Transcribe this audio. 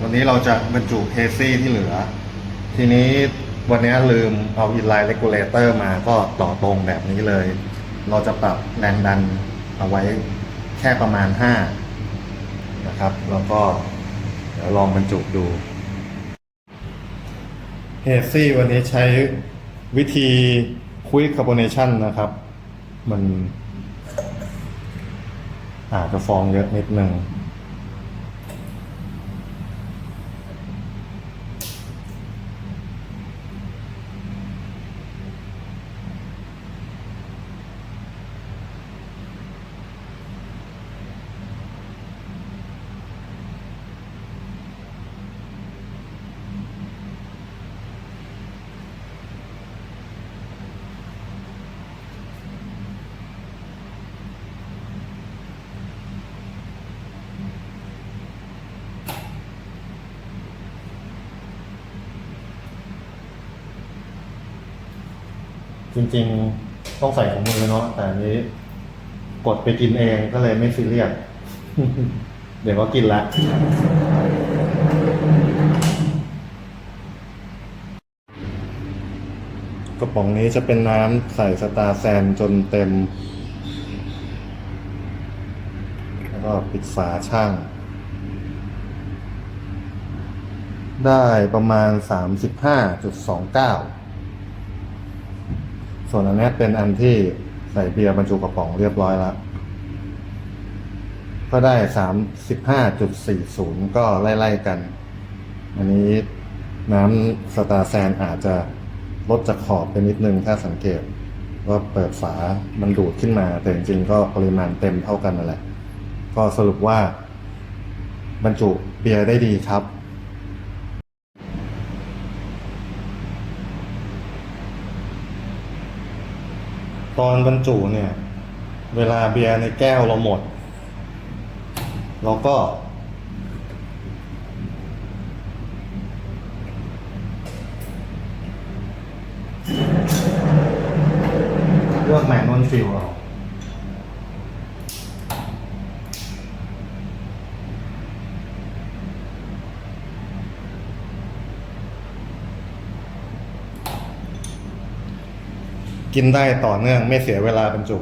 วันนี้เราจะบรรจุเฮซี่ที่เหลือ ทีนี้วันนี้ลืมเอาอินไลน์เลกูลเลเตอร์มาก็ต่อตรงแบบนี้เลย เราจะปรับแรงดันเอาไว้แค่ประมาณ 5 นะครับ แล้วก็เดี๋ยวลองบรรจุดูเฮซี่วันนี้ใช้วิธีคุยคาร์บอเนชันนะครับ มันอาจจะฟองเยอะนิดนึง จริง ๆ ต้องใส่ถุงมือเนาะแต่อันนี้ กดไปกินเองก็เลยไม่ซีเรียสเดี๋ยวก็กินละกระป๋องนี้จะเป็นน้ำใส่สตาร์แซนจนเต็ม แล้วก็ปิดฝาช่าง ได้ประมาณ 35.29 ส่วนอันนี้เป็นอันที่ใส่เบียร์บรรจุกระป๋องเรียบร้อยแล้ว ก็ได้สามสิบห้าจุดสี่ศูนย์ก็ไล่ๆกัน อันนี้น้ำสตาร์แซนอาจจะลดจากขอบไปนิดนึงถ้าสังเกตว่าเปิดฝามันดูดขึ้นมา แต่จริงๆก็ปริมาณเต็มเท่ากันนั่นแหละ ก็สรุปว่า บรรจุเบียร์ได้ดีครับ ตอนบรรจุเนี่ย เวลาเบียร์ในแก้วเราหมด เราก็ เลือกแมนนวลฟิลเอา กินได้ต่อเนื่องไม่เสียเวลาบรรจุ